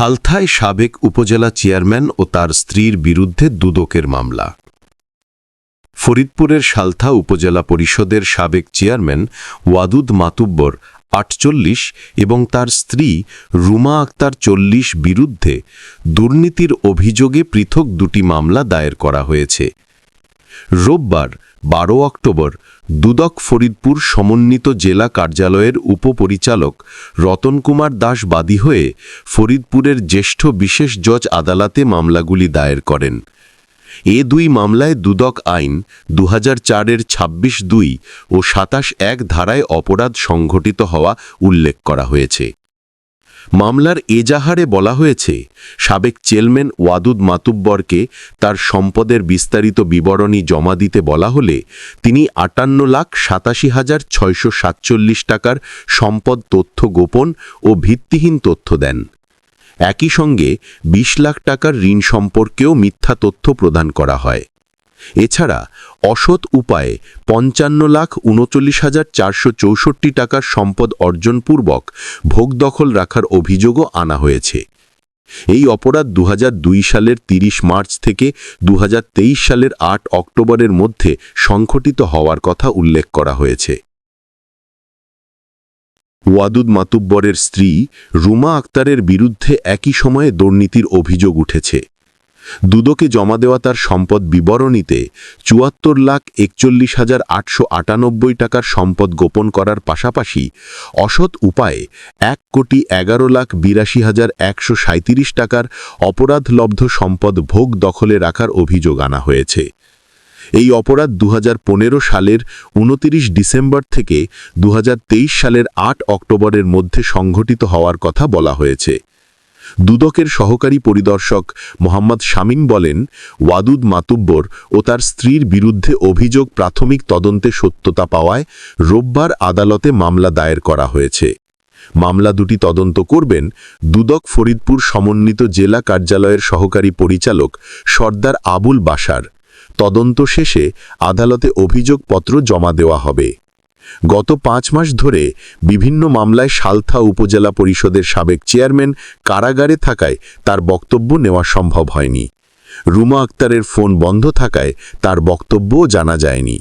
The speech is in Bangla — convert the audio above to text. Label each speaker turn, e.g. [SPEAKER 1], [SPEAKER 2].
[SPEAKER 1] সালথায় সাবেক উপজেলা চেয়ারম্যান ও তার স্ত্রীর বিরুদ্ধে দুদকের মামলা। ফরিদপুরের সালথা উপজেলা পরিষদের সাবেক চেয়ারম্যান ওয়াদুদ মাতুব্বর আটচল্লিশ এবং তার স্ত্রী রুমা আক্তার চল্লিশ বিরুদ্ধে দুর্নীতির অভিযোগে পৃথক দুটি মামলা দায়ের করা হয়েছে। রোববার, বারো অক্টোবর, দুদক ফরিদপুর সমন্বিত জেলা কার্যালয়ের উপপরিচালক রতন কুমার দাস বাদী হয়ে ফরিদপুরের জ্যেষ্ঠ বিশেষ জজ আদালতে মামলাগুলি দায়ের করেন। এ দুই মামলায় দুদক আইন দু এর ছাব্বিশ দুই ও সাতাশ এক ধারায় অপরাধ সংঘটিত হওয়া উল্লেখ করা হয়েছে। মামলার এজাহারে বলা হয়েছে, সাবেক চেয়ারম্যান ওয়াদুদ মাতুব্বরকে তার সম্পদের বিস্তারিত বিবরণী জমা দিতে বলা হলে তিনি আটান্ন লাখ সাতাশি হাজার ছয়শো সাতচল্লিশ টাকার সম্পদ তথ্য গোপন ও ভিত্তিহীন তথ্য দেন। একই সঙ্গে ২০ লাখ টাকার ঋণ সম্পর্কেও মিথ্যা তথ্য প্রদান করা হয়। এছাড়া অসৎ উপায়ে পঞ্চান্ন লাখ উনচল্লিশ হাজার চারশো চৌষট্টি টাকার সম্পদ অর্জনপূর্বক ভোগ দখল রাখার অভিযোগও আনা হয়েছে। এই অপরাধ দু হাজার দুই সালের ৩০ মার্চ থেকে দুহাজার তেইশ সালের আট অক্টোবরের মধ্যে সংঘটিত হওয়ার কথা উল্লেখ করা হয়েছে। ওয়াদুদ মাতুব্বরের স্ত্রী রুমা আক্তারের বিরুদ্ধে একই সময়ে দুর্নীতির অভিযোগ উঠেছে। দুদকে জমা দেওয়া তার সম্পদ বিবরণীতে চুয়াত্তর লাখ একচল্লিশ হাজার আটশো আটানব্বই টাকার সম্পদ গোপন করার পাশাপাশি অসৎ উপায়ে এক কোটি এগারো লাখ বিরাশি হাজার একশো সাঁত্রিশ টাকার অপরাধলব্ধ সম্পদ ভোগ দখলে রাখার অভিযোগ আনা হয়েছে। এই অপরাধ দু হাজার পনেরো সালের উনতিরিশ ডিসেম্বর থেকে দুহাজার তেইশ সালের আট অক্টোবরের মধ্যে সংঘটিত হওয়ার কথা বলা হয়েছে। দুদকের সহকারী পরিদর্শক মোহাম্মদ শামীম বলেন, ওয়াদুদ মাতুব্বর ও তার স্ত্রীর বিরুদ্ধে অভিযোগ প্রাথমিক তদন্তে সত্যতা পাওয়ায় রোববার আদালতে মামলা দায়ের করা হয়েছে। মামলা দুটি তদন্ত করবেন দুদক ফরিদপুর সমন্বিত জেলা কার্যালয়ের সহকারী পরিচালক সর্দার আবুল বাসার তদন্ত শেষে আদালতে অভিযোগপত্র জমা দেওয়া হবে। গত পাঁচ মাস ধরে বিভিন্ন মামলায় সালথা উপজেলা পরিষদের সাবেক চেয়ারম্যান কারাগারে থাকায় তার বক্তব্য নেওয়া সম্ভব হয়নি। রুমা আক্তারের ফোন বন্ধ থাকায় তার বক্তব্যও জানা যায়নি।